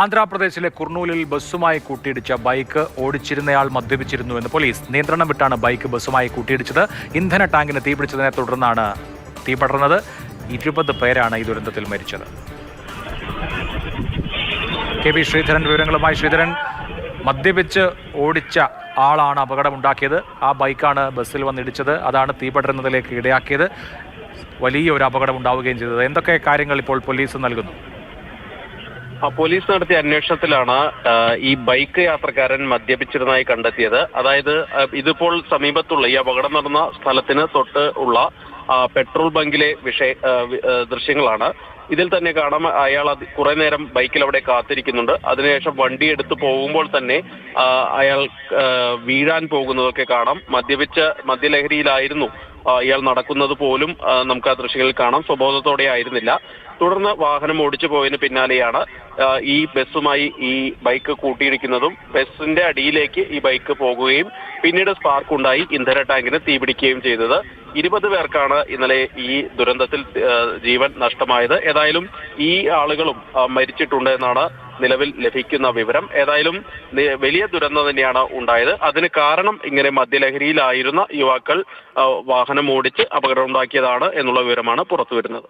ആന്ധ്രാപ്രദേശിലെ കുർണൂലിൽ ബസ്സുമായി കൂട്ടിയിടിച്ച ബൈക്ക് ഓടിച്ചിരുന്നയാൾ മദ്യപിച്ചിരുന്നു എന്ന് പോലീസ് നിയന്ത്രണം വിട്ടാണ് ബൈക്ക് ബസ്സുമായി കൂട്ടിയിടിച്ചത്. ഇന്ധന ടാങ്കിന് തീപിടിച്ചതിനെ തുടർന്നാണ് തീ പടർന്നത്. ഇരുപത് പേരാണ് ഈ ദുരന്തത്തിൽ മരിച്ചത്. കെ വി ശ്രീധരൻ വിവരങ്ങളുമായി. ശ്രീധരൻ മദ്യപിച്ച് ഓടിച്ച ആളാണ് അപകടമുണ്ടാക്കിയത്. ആ ബൈക്കാണ് ബസ്സിൽ വന്നിടിച്ചത്. അതാണ് തീപടരുന്നതിലേക്ക് ഇടയാക്കിയത്. വലിയ ഒരു അപകടം ഉണ്ടാവുകയും ചെയ്തത്. എന്തൊക്കെ കാര്യങ്ങൾ ഇപ്പോൾ പോലീസ് നൽകുന്നു? പോലീസ് നടത്തിയ അന്വേഷണത്തിലാണ് ഈ ബൈക്ക് യാത്രക്കാരൻ മദ്യപിച്ചിരുന്നതായി കണ്ടെത്തിയത്. അതായത് ഇതിപ്പോൾ സമീപത്തുള്ള ഈ അപകടം നടന്ന സ്ഥലത്തിന് തൊട്ട് ഉള്ള പെട്രോൾ ബങ്കിലെ വിഷയ ദൃശ്യങ്ങളാണ്. ഇതിൽ തന്നെ കാണാം അയാൾ കുറെ നേരം ബൈക്കിൽ അവിടെ കാത്തിരിക്കുന്നുണ്ട്. അതിനുശേഷം വണ്ടി എടുത്തു പോകുമ്പോൾ തന്നെ അയാൾ വീഴാൻ പോകുന്നതൊക്കെ കാണാം. മദ്യപിച്ച മദ്യലഹരിയിലായിരുന്നു ഇയാൾ നടക്കുന്നത് പോലും നമുക്ക് ആ ദൃശ്യങ്ങളിൽ കാണാം. സ്വബോധത്തോടെ ആയിരുന്നില്ല തുടർന്ന് വാഹനം ഓടിച്ചു പോയതിന് പിന്നാലെയാണ് ഈ ബസ്സുമായി ഈ ബൈക്ക് കൂട്ടിയിടിക്കുന്നതും ബസ്സിന്റെ അടിയിലേക്ക് ഈ ബൈക്ക് പോകുകയും പിന്നീട് സ്പാർക്ക് ഉണ്ടായി ഇന്ധന ടാങ്കിന് തീപിടിക്കുകയും ചെയ്തത്. ഇരുപത് പേർക്കാണ് ഇന്നലെ ഈ ദുരന്തത്തിൽ ജീവൻ നഷ്ടമായത്. ഏതായാലും ഈ ആളുകളും മരിച്ചിട്ടുണ്ട് എന്നാണ് നിലവിൽ ലഭിക്കുന്ന വിവരം. ഏതായാലും വലിയ ദുരന്തം തന്നെയാണ് ഉണ്ടായത്. അതിന് കാരണം ഇങ്ങനെ മദ്യലഹരിയിലായിരുന്ന യുവാക്കൾ വാഹനം ഓടിച്ച് അപകടം ഉണ്ടാക്കിയതാണ് എന്നുള്ള വിവരമാണ് പുറത്തുവരുന്നത്.